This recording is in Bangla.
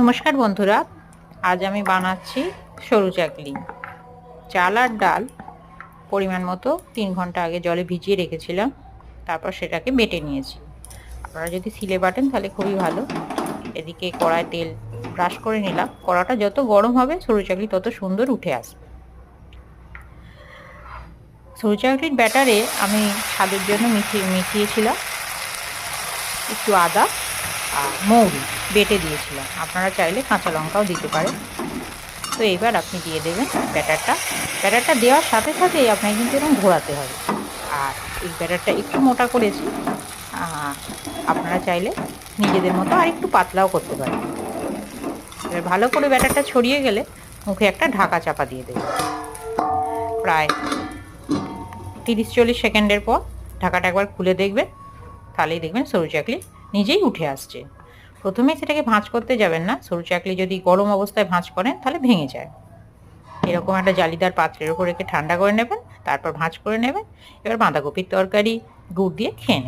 নমস্কার বন্ধুরা, আজ আমি বানাচ্ছি সরু চাকলি। চাল আর ডাল পরিমাণ মতো তিন ঘণ্টা আগে জলে ভিজিয়ে রেখেছিলাম, তারপর সেটাকে বেটে নিয়েছি। আপনারা যদি সিলে বাটেন তাহলে খুবই ভালো। এদিকে কড়ায় তেল ব্রাশ করে নিলাম। কড়াটা যত গরম হবে সরু চাকলি তত সুন্দর উঠে আসবে। সরু চাকলির ব্যাটারে আমি স্বাদের জন্য মিশিয়ে মিশিয়েছিলাম। একটু আদা আর মৌরি বেটে দিয়েছিলাম আপনারা চাইলে কাঁচা লঙ্কাও দিতে পারেন। তো এবার আপনি দিয়ে দেবেন ব্যাটারটা। ব্যাটারটা দেওয়ার সাথে সাথেই আপনাকে কিন্তু এরকম ঘোরাতে হবে। আর এই ব্যাটারটা একটু মোটা করেছি। আপনারা চাইলে নিজেদের মতো আর একটু পাতলাও করতে পারেন। এবার ভালো করে ব্যাটারটা ছড়িয়ে গেলে মুখে একটা ঢাকা চাপা দিয়ে দেবেন। প্রায় তিরিশ চল্লিশ সেকেন্ডের পর ঢাকাটা একবার খুলে দেখবেন। তাহলেই দেখবেন সরু চাকলি নিজেই উঠে আসছে। প্রথমে সেটাকে ভাঁজ করতে যাবেন না, সরু চাকলি যদি গরম অবস্থায় ভাঁজ করেন তাহলে ভেঙে যায়। এরকম একটা জালিদার পাত্রের উপর রেখে ঠান্ডা করে নেবেন, তারপর ভাঁজ করে নেবেন, এবার বাঁধাকপির তরকারি গুড় দিয়ে খেয়ে